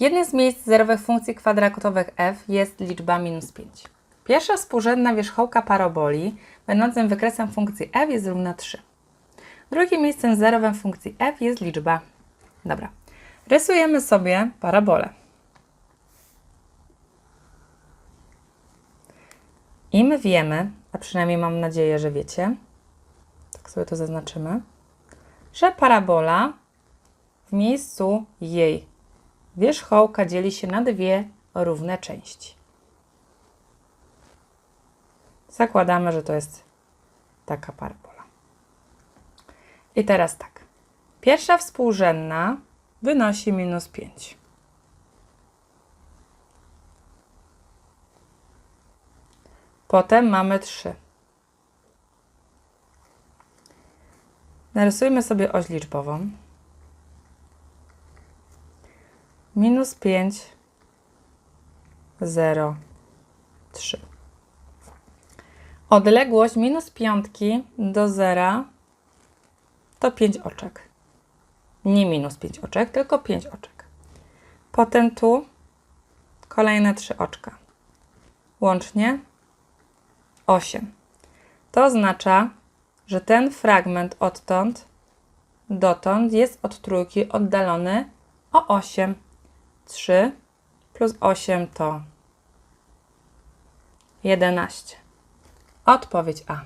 Jednym z miejsc zerowych funkcji kwadratowych f jest liczba minus 5. Pierwsza współrzędna wierzchołka paraboli, będącym wykresem funkcji f jest równa 3. Drugim miejscem zerowym funkcji f jest liczba. Dobra. Rysujemy sobie parabolę. I my wiemy, a przynajmniej mam nadzieję, że wiecie, tak sobie to zaznaczymy, że parabola w miejscu jej wierzchołka dzieli się na dwie równe części. Zakładamy, że to jest taka parabola. I teraz tak. Pierwsza współrzędna wynosi minus 5. Potem mamy 3. Narysujmy sobie oś liczbową. Minus 5, 0, 3. Odległość minus piątki do zera to 5 oczek. Nie minus 5 oczek, tylko 5 oczek. Potem tu kolejne 3 oczka. Łącznie 8. To oznacza, że ten fragment odtąd dotąd jest od trójki oddalony o 8. 3 plus 8 to 11. Odpowiedź A.